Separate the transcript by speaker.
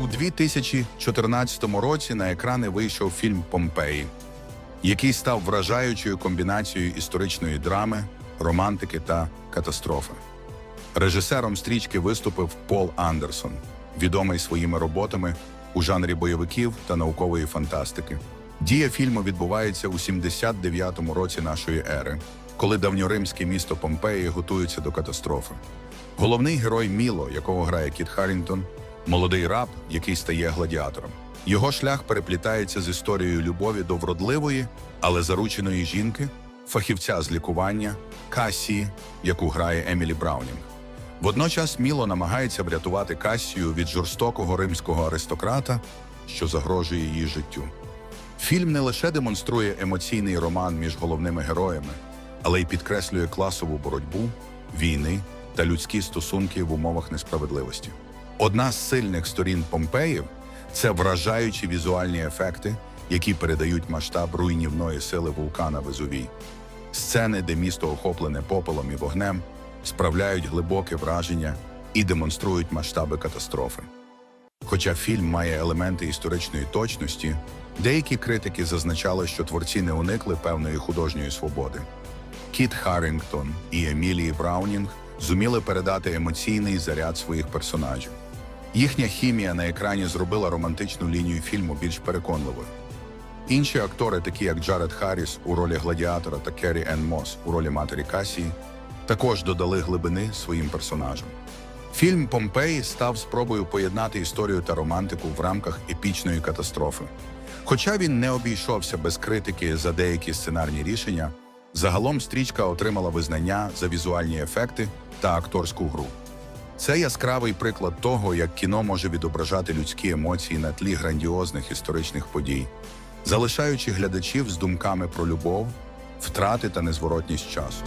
Speaker 1: У 2014 році на екрани вийшов фільм Помпеї, який став вражаючою комбінацією історичної драми, романтики та катастрофи. Режисером стрічки виступив Пол Андерсон, відомий своїми роботами у жанрі бойовиків та наукової фантастики. Дія фільму відбувається у 79-му році нашої ери, коли давньоримське місто Помпеї готується до катастрофи. Головний герой Міло, якого грає Кіт Харрінгтон, молодий раб, який стає гладіатором. Його шлях переплітається з історією любові до вродливої, але зарученої жінки, фахівця з лікування Касії, яку грає Емілі Браунінг. Водночас Міло намагається врятувати Касію від жорстокого римського аристократа, що загрожує її життю. Фільм не лише демонструє емоційний роман між головними героями, але й підкреслює класову боротьбу, війни та людські стосунки в умовах несправедливості. Одна з сильних сторін Помпеїв це вражаючі візуальні ефекти, які передають масштаб руйнівної сили вулкана Везувій. Сцени, де місто охоплене попелом і вогнем, справляють глибоке враження і демонструють масштаби катастрофи. Хоча фільм має елементи історичної точності, деякі критики зазначали, що творці не уникли певної художньої свободи. Кіт Харрінгтон і Емілії Браунінг зуміли передати емоційний заряд своїх персонажів. Їхня хімія на екрані зробила романтичну лінію фільму більш переконливою. Інші актори, такі як Джаред Харріс у ролі гладіатора та Керрі Енн Мос у ролі матері Касії, також додали глибини своїм персонажам. Фільм Помпеї став спробою поєднати історію та романтику в рамках епічної катастрофи. Хоча він не обійшовся без критики за деякі сценарні рішення, загалом стрічка отримала визнання за візуальні ефекти та акторську гру. Це яскравий приклад того, як кіно може відображати людські емоції на тлі грандіозних історичних подій, залишаючи глядачів з думками про любов, втрати та незворотність часу.